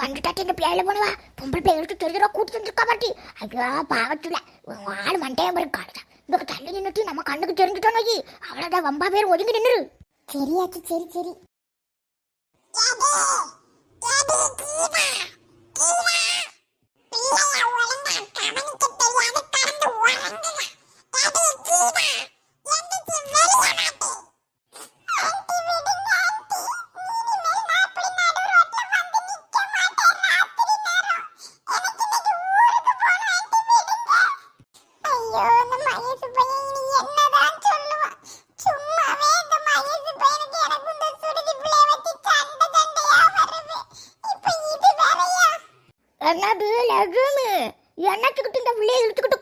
வந்துட்டாட்டி இந்த பிள்ளையில போனவா பொம்பளை பிள்ளை எடுத்து தெரிஞ்சிடா கூட்டு வந்துருக்கா பாட்டி ஐயோ பாவத்துல ஆள் மண்டையம் இருக்காடுதா இந்த தள்ளி நின்றுட்டு நம்ம கண்ணுக்கு தெரிஞ்சுட்டோம் நோக்கி அவ்வளோதான் ரொம்ப பேர் ஒதுங்கி நின்னுரு சரியாச்சு சரி சரி.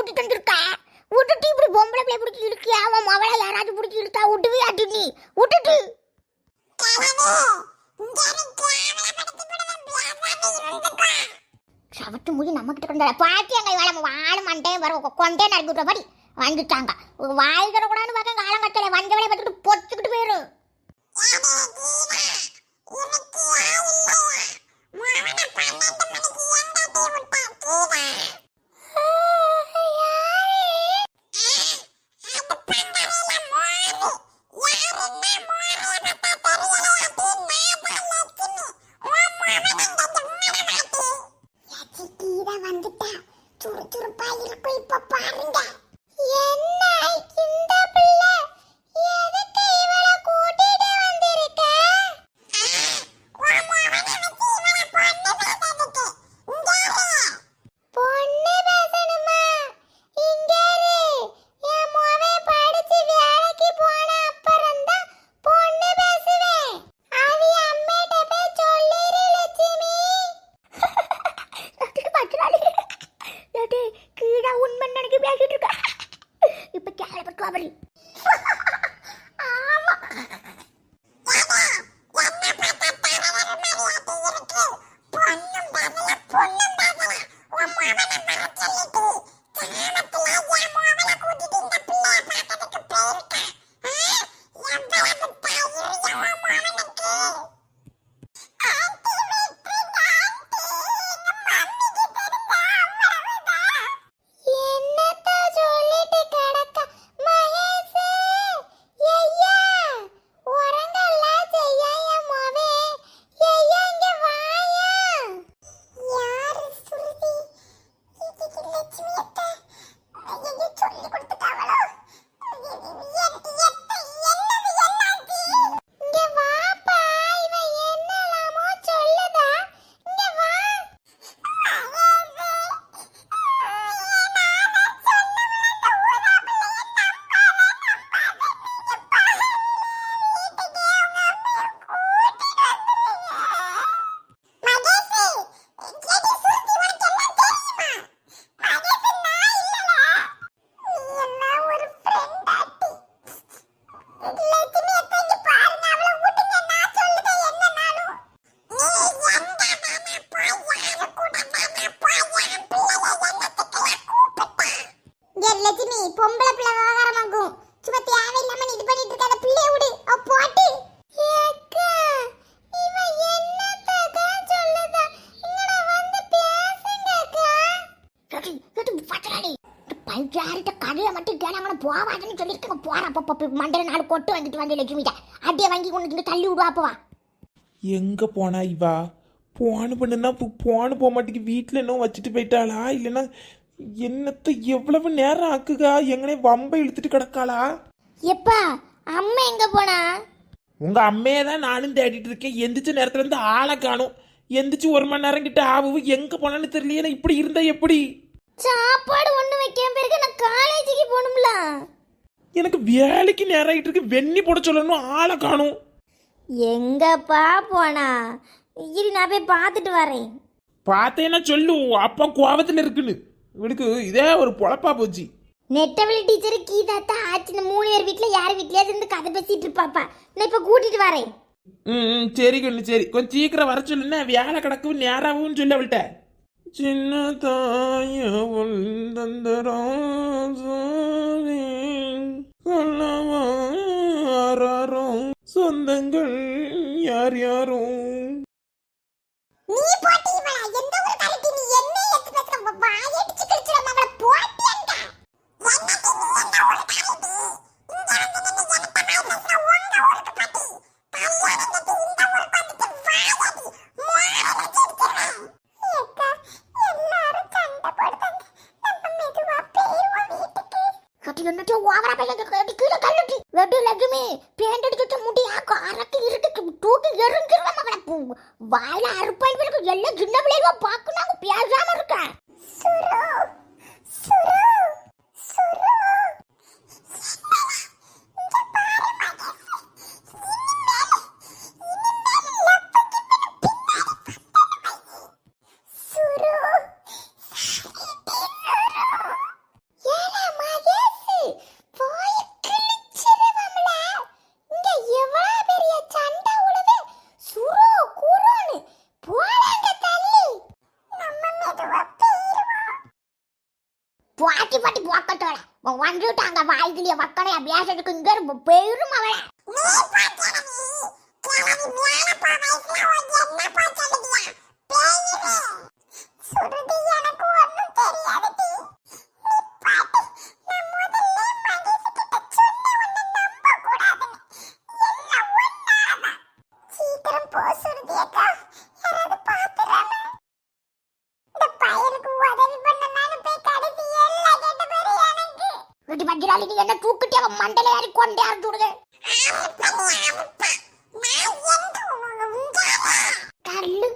கூட்டிட்டு வந்திருக்கா? விட்டுட்டு இப்படி பொம்பளை பிள்ளை பிடிச்சி இழுக்கியா? அவன் அவளை யாராச்சும் பிடிச்சி இழுத்தா விட்டுவே ஆட்டு நீ. விட்டுட்டு. சவத்து முடி நம்ம கிட்ட கொண்டு பாட்டி அங்க வேலை வாழை மண்டே வர கொண்டே விட்ட மாதிரி வந்துட்டாங்க. வாய் தரக்கூடாதுன்னு பார்க்க காலங்கட்டல வந்தவளை பார்த்துட்டு பொத்துக்கிட்டு போயிரும் யாரே கீதா எனக்கு ஆள் இல்லையா மோகன பன்னெண்டு மணிக்கு எந்த டீ விட்டா கீதா அது பந்தலையில மோரு யாருன்னா மோரு பார்த்தா தெரியலையா டீ நான் தான் லட்சுமி உன் மோகனன் உணர மாட்டே யாச்சி கீதா வந்துட்டா சுறு சுறுப்பா இருக்கும் இப்ப பொம்பளை பிள்ளை விவகாரமாகும் சும்மா தேவையில்லாம நீ இது பண்ணிட்டு இருக்காத. பிள்ளைய விடு. அவ போட்டு. பஞ்சாரிட்ட கதையை மட்டும் கேளாம போவாதுன்னு சொல்லியிருக்காங்க. போற அப்போ மண்டல நாலு கொட்டு வந்துட்டு வந்து லட்சுமிட்ட. அப்படியே வாங்கி கொண்டு வந்து தள்ளி விடுவா அப்பவா எங்க போனா இவா? போன் பண்ணுனா போன் போக மாட்டேங்க வீட்டில் இன்னும் வச்சுட்டு போயிட்டாளா? இல்லைன்னா என்னத்த எவ்வளவு நேரம் ஆக்குகா? எங்கனே வம்ப இழுத்துட்டு கிடக்காளா? எப்பா அம்மா எங்க போனா? உங்க அம்மையை தான் நானும் தேடிட்டு இருக்கேன். எந்திரிச்ச நேரத்துல இருந்து ஆளை காணும். எந்திரிச்சு ஒரு மணி நேரம் கிட்ட ஆகும் எங்க போனான்னு தெரியலையே. இப்படி இருந்தா எப்படி? சாப்பாடு ஒண்ணு வைக்காம பிறகு நான் காலேஜுக்கு போகணும்ல? எனக்கு வேலைக்கு நேரம் ஆகிட்டு இருக்கு. வெண்ணி போட சொல்லணும். ஆளை காணும். எங்கப்பா போனா? இரு நான் போய் பார்த்துட்டு வரேன். பார்த்தேன்னா சொல்லு. அப்பா கோவத்துல இருக்குன்னு. இவனுக்கு இதே ஒரு பொழப்பா போச்சு. நெட்டவழி டீச்சர் கீதா தான் ஆச்சு இந்த மூணு பேர் வீட்டில் யார் வீட்லயாவது இருந்து கதை பேசிட்டு இருப்பாப்பா. நான் இப்போ கூட்டிட்டு வரேன். ம் சரி கண்ணு சரி. கொஞ்சம் சீக்கிரம் வர சொல்லுன்னா வேலை கிடக்கவும் நேராகவும் சொல்லி அவள்கிட்ட. சின்ன தாய தந்தராசே சொல்லவா சொந்தங்கள் யார் யாரும் நீ போட்டி இவளா? எந்த ஒரு என்னட்டு ஓவரா பேசி கீழே தள்ளுட்டி வெடி லட்சுமி பேண்ட் அடிச்சுட்டு முடியா அரக்கு இருட்டு தூக்கி எரிஞ்சிருவேன் மகளை எல்லாம் சின்ன பிள்ளைவா பார்க்கணும் பேசாம இருக்கேன் சுரு சுரு சுரு சுரு ஏலே மகேஷ் போய் கிழிச்சிருவம்ல இங்க எவ்வளவு பெரிய சண்டை உழுது சுரு குருன்னு போறாங்க தள்ளி நம்ம மெதுவா போயிருவோம் பாட்டி பாட்டி போக்கட்டோட வந்துட்டாங்க வாய்கிலிய வக்கனையா பேசுறதுக்கு இங்க இருந்து போயிரும் அவளை வெட்டி நீ என்ன தூக்கிட்டு அவன் மண்டல ஏறி கொண்டே அறுத்து விடுது தள்ளு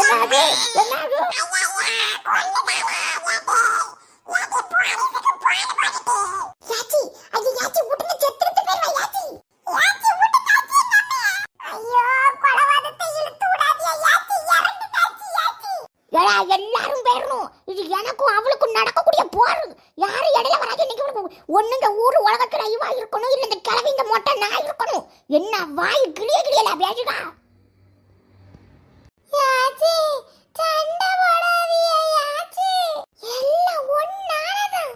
என்னது ஏடா எல்லாரும் போயிடணும் இது எனக்கும் அவளுக்கும் நடக்கக்கூடிய போர். யாரும் இடையில வராது இன்னைக்கு ஒன்று இந்த ஊர் உலகத்தில் இவா இருக்கணும் இல்ல இந்த கிழவி இந்த மொட்டை நான் இருக்கணும். என்ன வாய் கிளிய கிளியல பேசுடா. சண்டை போடாதீங்க எல்லாம் ஒண்ணானதான்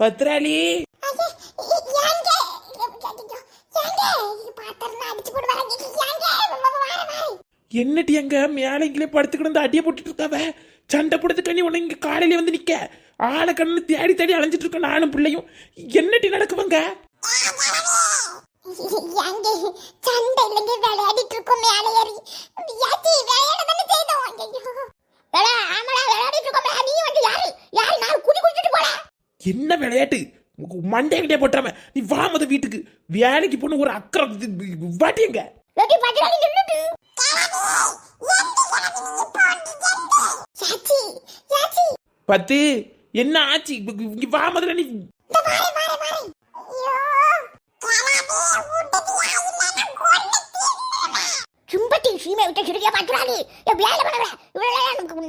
பத்ராளி என்னடி அங்க? மேலே இங்கே படுத்து கிடந்து அடியை போட்டுட்டு இருக்காவ சண்டை போடுறது கண்ணி உன்னை இங்க காலையில வந்து நிக்க. ஆளை கண்ணு தேடி தேடி அலைஞ்சிட்டு இருக்க நானும் பிள்ளையும். என்னடி நடக்குவங்க? சண்டை இல்லைங்க. விளையாடிட்டு இருக்கோம் மேலே ஏறி. விளையாட தானே செய்தோம். ஆமாடா விளையாடிட்டு இருக்கோமே நீ வந்து யாரு யாரு நாலு குடி குடிச்சிட்டு போடா என்ன விளையாட்டு? மண்டைகிட்டே போட்டுறாம. நீ வா முத வீட்டுக்கு. வேலைக்கு போன ஒரு அக்கறை வாட்டியங்க பத்து என்ன ஆச்சு? இங்க வா முதல்ல நீ. சும்பத்தி சீமை விட்டு பத்திராளி என் வேலை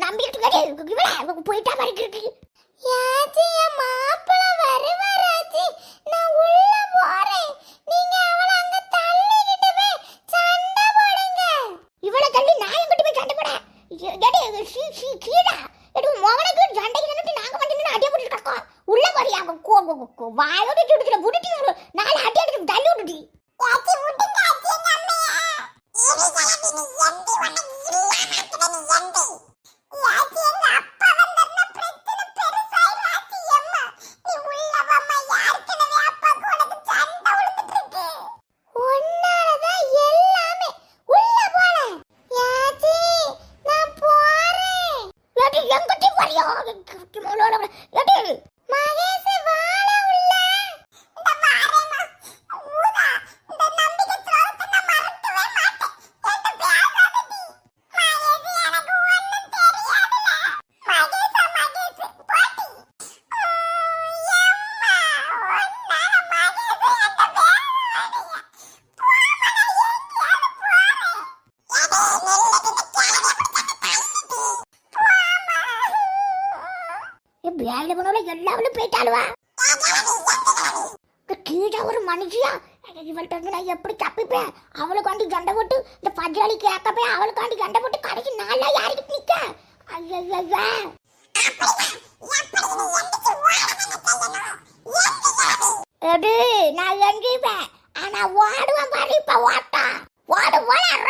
நம்பிக்கிட்டு கிடையாது இவளை போயிட்டா மாதிரி இருக்கு. நான் போறேன். நீங்க சண்டை போடுங்க. வாயோட சுடுத்துல புடிட்டு நாலு அடி அடிச்சு தள்ளி விட்டுட்டி ஏழு மணில எல்லாவளும் போயிட்டாளுவா? கீழே ஒரு மனுஷியா? இவள்கிட்ட நான் எப்படி தப்பிப்பேன்? அவளுக்காண்டி சண்டை போட்டு இந்த பஜாலி கேட்க அவளுக்கு வந்து சண்டை போட்டு கடைசி நாளா யாருக்கு நிக்க ஐயா நான் எங்கிப்பேன் ஆனா ஓடுவேன் பாரு இப்ப ஓட்டா. ஓடு ஓட